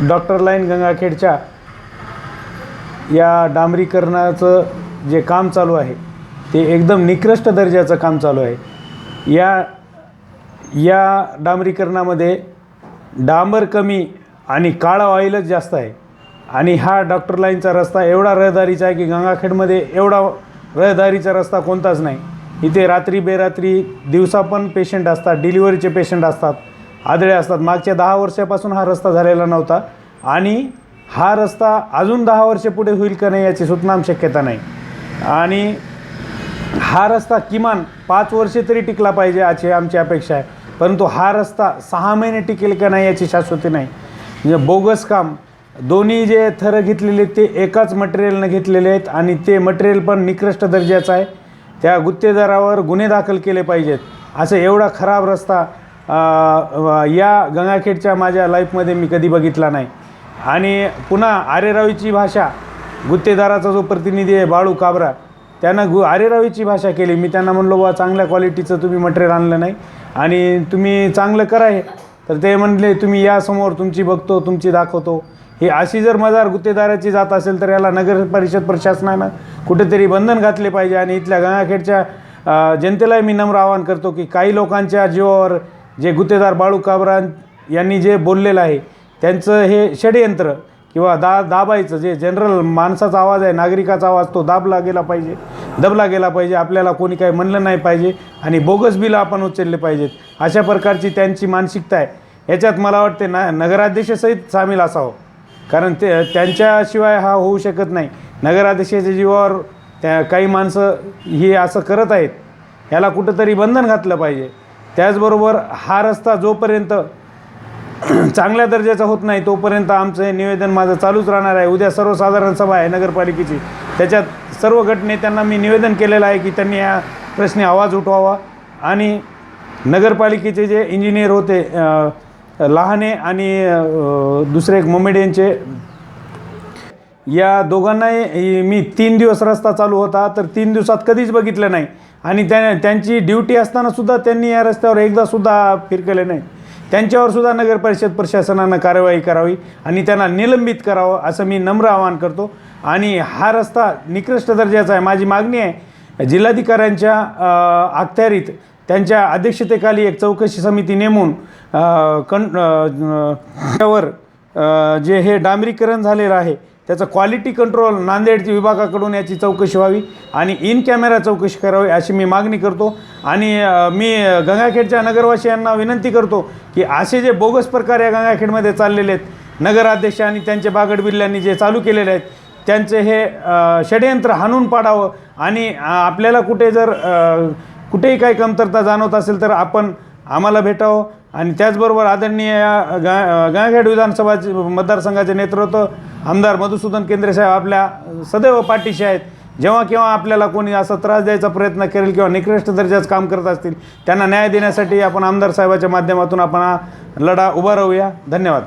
Doctor line गंगाखेडच्या या डांबरीकरणाचं जे काम चालू आहे ते एकदम निकृष्ट दर्जाचं काम चालू आहे. या या डांबरीकरणामध्ये डांबर कमी आणि काळा ऑइलच जास्त आहे. आणि हा डॉक्टर लाईनचा रस्ता एवढा रहदारीचा आहे की गंगाखेडमध्ये एवढा रहदारीचा रस्ता कोणताच नाही. इथे रात्री बेरात्री दिवसा पण पेशंट असतात डिलिव्हरीचे पेशंट असतात. आदळे असतात. मागच्या दहा वर्षापासून हा रस्ता झालेला नव्हता. आणि हा रस्ता अजून दहा वर्षे पुढे होईल का नाही याची सुतनाम शक्यता नाही. आणि हा रस्ता किमान पाच वर्षे तरी टिकला पाहिजे याची आमची अपेक्षा आहे. परंतु हा रस्ता सहा महिने टिकेल का नाही याची शाश्वती नाही. म्हणजे बोगस काम. दोन्ही जे थरं घेतलेले ते एकाच मटेरियलनं घेतलेले आहेत आणि ते मटेरियल पण निकृष्ट दर्जाचं आहे. त्या गुत्तेदारावर गुन्हे दाखल केले पाहिजेत. असं एवढा खराब रस्ता या गंगाखेडच्या माझ्या लाईफमध्ये मी कधी बघितला नाही. आणि पुन्हा आरेरावीची भाषा गुत्तेदाराचा जो प्रतिनिधी आहे बाळू काबरा त्यानं गु आरेरावीची भाषा केली. मी त्यांना म्हणलो बा चांगल्या क्वालिटीचं तुम्ही मटेरियल आणलं नाही. आणि तुम्ही चांगलं करा हे. तर ते म्हणले तुम्ही या समोर तुमची बघतो तुमची दाखवतो. हे अशी जर मजार गुत्तेदाराची जात असेल तर याला नगर परिषद प्रशासनानं कुठेतरी बंधन घातले पाहिजे. आणि इथल्या गंगाखेडच्या जनतेलाही मी नम्र आवाहन करतो की काही लोकांच्या जीवावर जे गुत्तेदार बाळू काबरां यांनी जे बोललेलं आहे त्यांचं हे षडयंत्र किंवा दा दाबायचं जे जनरल माणसाचा आवाज आहे नागरिकाचा आवाज तो दाबला गेला पाहिजे दबला गेला पाहिजे आपल्याला कोणी काही म्हणलं नाही पाहिजे आणि बोगस बिलं आपण उचलले पाहिजेत अशा प्रकारची त्यांची मानसिकता आहे. याच्यात मला वाटते ना नगराध्यक्षसहित सामील असावं. कारण ते त्यांच्याशिवाय हा होऊ शकत नाही. नगराध्यक्षाच्या जीवावर त्या काही माणसं ही असं करत आहेत याला कुठंतरी बंधन घातलं पाहिजे. त्याचबरोबर हा रस्ता जोपर्यंत चांगल्या दर्जाचा होत नाही तोपर्यंत आमचं हे निवेदन माझं चालूच राहणार आहे. उद्या सर्वसाधारण सभा आहे नगरपालिकेची. त्याच्यात सर्व गटनेत्यांना मी निवेदन केलेलं आहे की त्यांनी या प्रश्नी आवाज उठवावा आणि नगरपालिकेचे जे इंजिनियर होते लहाने आणि दुसरे एक मोमेडियनचे या दोघांनाही मी तीन दिवस रस्ता चालू होता तर तीन दिवसात कधीच बघितलं नाही. आणि त्या त्यांची ड्युटी असतानासुद्धा त्यांनी या रस्त्यावर एकदा सुद्धा फिरकले नाही. त्यांच्यावर सुद्धा नगर परिषद प्रशासनानं कारवाई करावी आणि त्यांना निलंबित करावं असं मी नम्र आवाहन करतो. आणि हा रस्ता निकृष्ट दर्जाचा आहे. माझी मागणी आहे जिल्हाधिकाऱ्यांच्या अखत्यारीत त्यांच्या अध्यक्षतेखाली एक चौकशी समिती नेमून कण त्यावर जे हे डांबरीकरण झालेलं आहे त्याचं क्वालिटी कंट्रोल नांदेडच्या विभागाकडून याची चौकशी व्हावी आणि इन कॅमेरा चौकशी करावी अशी मी मागणी करतो. आणि मी गंगाखेडच्या नगरवासियांना विनंती करतो की असे जे बोगस प्रकार या गंगाखेडमध्ये चाललेले आहेत नगराध्यक्ष आणि त्यांचे बागडबिल्ल्यांनी जे चालू केलेले आहेत त्यांचे हे षडयंत्र हाणून पाडावं आणि आपल्याला कुठे जर कुठेही काही कमतरता जाणवत असेल तर आपण आम्हाला भेटावं. आणि त्याचबरोबर आदरणीय या गा गंगाखेड विधानसभा मतदारसंघाचे नेतृत्व आमदार मधुसूदन केंद्रे साहेब आपल्या सदैव पाठीशी आहेत. जेव्हा केव्हा आपल्याला कोणी असा त्रास द्यायचा प्रयत्न करेल किंवा निकृष्ट दर्जाचं काम करत असतील त्यांना न्याय देण्यासाठी आपण आमदार साहेबाच्या माध्यमातून आपण लढा उभा राहूया. धन्यवाद.